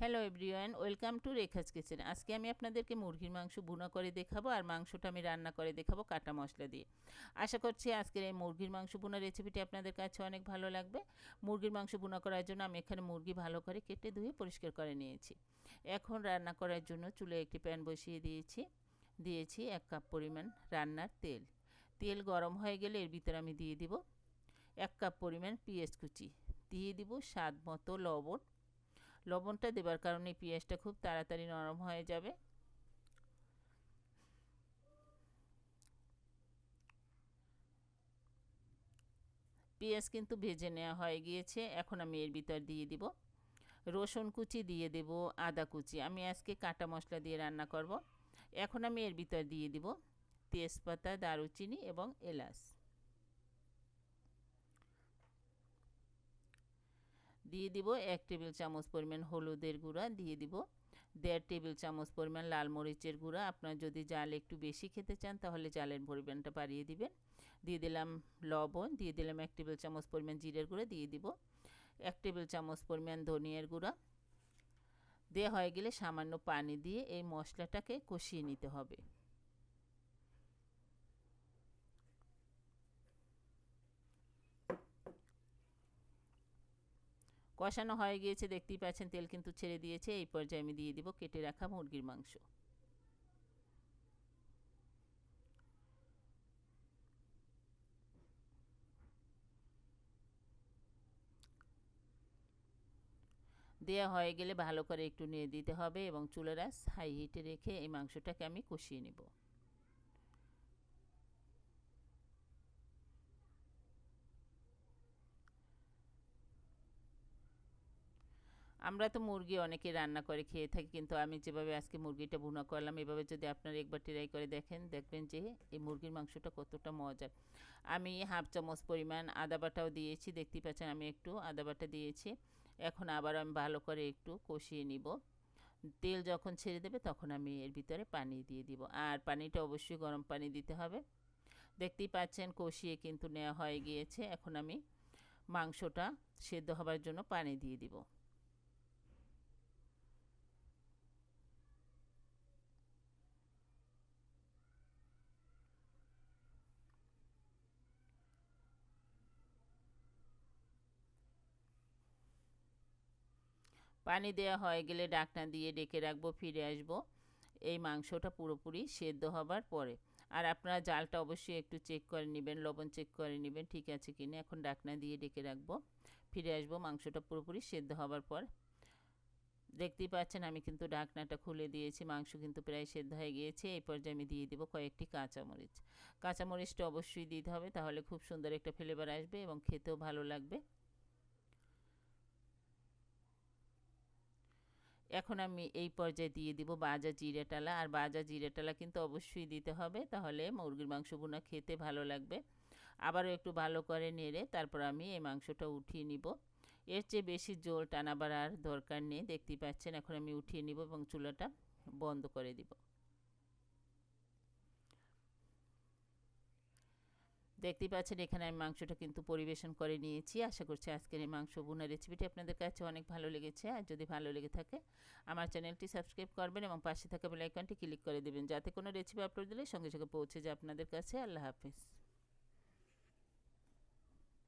Hello everyone welcome to Rekha's kitchen আজকে আমি আপনাদেরকে মুরগির মাংস বুনা করে দেখাবো আর মাংসটা আমি রান্না করে দেখাবো কাটা মশলা দিয়ে। আশা করছি আজকের এই মুরগির মাংস বোনা রেসিপিটি আপনাদের কাছে অনেক ভালো লাগবে। মুরগির মাংস বুনা করার জন্য আমি এখানে মুরগি ভালো করে কেটে ধুয়ে পরিষ্কার করে নিয়েছি। এখন রান্না করার জন্য চুলে একটি প্যান বসিয়ে দিয়েছি। দিয়েছি এক কাপ পরিমাণ রান্নার তেল। তেল গরম হয়ে গেলে এর ভিতরে আমি দিয়ে দিব এক কাপ পরিমাণ পেঁয়াজ কুচি। দিয়ে দিব স্বাদ মতো লবণ। লবণটা দেবার কারণে পেঁয়াজটা খুব তাড়াতাড়ি নরম হয়ে যাবে। পেঁয়াজ কিন্তু ভেজে নেওয়া হয়ে গিয়েছে, এখন আমি এর ভিতর দিয়ে দিব। রসুন কুচি দিয়ে দেব, আদা কুচি। আমি আজকে কাটা মশলা দিয়ে রান্না করব। এখন আমি এর ভিতর দিয়ে দিব তেজপাতা, দারুচিনি এবং এলাচ। দিয়ে দিব এক টেবিল চামচ পরিমাণ হলুদের গুঁড়া, দিয়ে দিব দেড় টেবিল চামচ পরিমাণ লাল মরিচের গুঁড়া। আপনার যদি জাল একটু বেশি খেতে চান, তাহলে জালের পরিমাণটা বাড়িয়ে দিবেন। দিয়ে দিলাম লবণ, দিয়ে দিলাম এক টেবিল চামচ পরিমাণ জিরের গুঁড়া, দিয়ে দিব এক টেবিল চামচ পরিমাণ ধনিয়ার গুঁড়া। দেওয়া হয়ে গেলে সামান্য পানি দিয়ে এই মশলাটাকে কষিয়ে নিতে হবে। কষানো হয়ে গিয়েছে, দেখতেই পাচ্ছেন তেল কিন্তু ছেড়ে দিয়েছে। এই পর্যায়ে আমি দিয়ে দিব কেটে রাখা মুরগির মাংস। দেওয়া হয়ে গেলে ভালো করে একটু নিয়ে দিতে হবে এবং চুলের হাই হিটে রেখে এই মাংসটাকে আমি কষিয়ে নেব। আমরা তো মুরগি অনেকে রান্না করে খেয়ে থাকি, কিন্তু আমি যেভাবে আজকে মুরগিটা ভুনা করলাম, এভাবে যদি আপনারা একবার ট্রাই করে দেখেন, দেখবেন যে এই মুরগির মাংসটা কতটা মজার। আমি হাফ চামচ পরিমাণ আদা বাটাও দিয়েছি দেখতেই পাচ্ছেন আমি একটু আদা বাটা দিয়েছি। এখন আবার আমি ভালো করে একটু কষিয়ে নিব। তেল যখন ছেড়ে দেবে তখন আমি এর ভিতরে পানি দিয়ে দিব। আর পানিটা অবশ্যই গরম পানি দিতে হবে। দেখতেই পাচ্ছেন কষিয়ে কিন্তু নেওয়া হয়ে গিয়েছে। এখন আমি মাংসটা সেদ্ধ হবার জন্য পানি দিয়ে দিব। পানি দেওয়া হয়ে গেলে ডাকনা দিয়ে ডেকে রাখব, ফিরে আসব। এই মাংসটা পুরোপুরি সেদ্ধ হবার পরে। আর আপনারা জালটা অবশ্যই একটু চেক করে নেবেন, লবণ চেক করে নেবেন, ঠিক আছে কি না? এখন ডাকনা দিয়ে ডেকে রাখব, ফিরে আসব, মাংসটা পুরোপুরি সেদ্ধ হবার পর। দেখতেই পাচ্ছেন আমি কিন্তু ডাকনাটা খুলে দিয়েছি, মাংস কিন্তু প্রায় সেদ্ধ হয়ে গিয়েছে। এই পর্যায়ে আমি দিয়ে দেবো কয়েকটি কাঁচামরিচ। কাঁচামরিচটা অবশ্যই দিতে হবে, তাহলে খুব সুন্দর একটা ফ্লেভার আসবে এবং খেতেও ভালো লাগবে। এখন আমি এই পর্যায়ে দিয়ে দিব বাজা জিরেটালা আর বাজা জিরেটালা কিন্তু অবশ্যই দিতে হবে, তাহলে মুরগির মাংস খেতে ভালো লাগবে। আবারও একটু ভালো করে নেড়ে তারপর আমি এই মাংসটা উঠিয়ে নিব। এর চেয়ে বেশি জোল টানাবার আর দরকার নেই, দেখতেই পাচ্ছেন। এখন আমি উঠিয়ে নিব এবং চুলাটা বন্ধ করে দিব। দেখতেই পাচ্ছেন এখানে আমি মাংসটা কিন্তু পরিবেশন করে নিয়েছি। আশা করছি আজকের এই মাংস বোনা রেসিপিটি আপনাদের কাছে অনেক ভালো লেগেছে। আর যদি ভালো লেগে থাকে, আমার চ্যানেলটি সাবস্ক্রাইব করবেন এবং পাশে থাকা বেলাইকনটি ক্লিক করে দেবেন। যাতে কোনো রেসিপি আপলোড দিলে সঙ্গে সঙ্গে পৌঁছে যায় আপনাদের কাছে। আল্লাহ হাফিজ।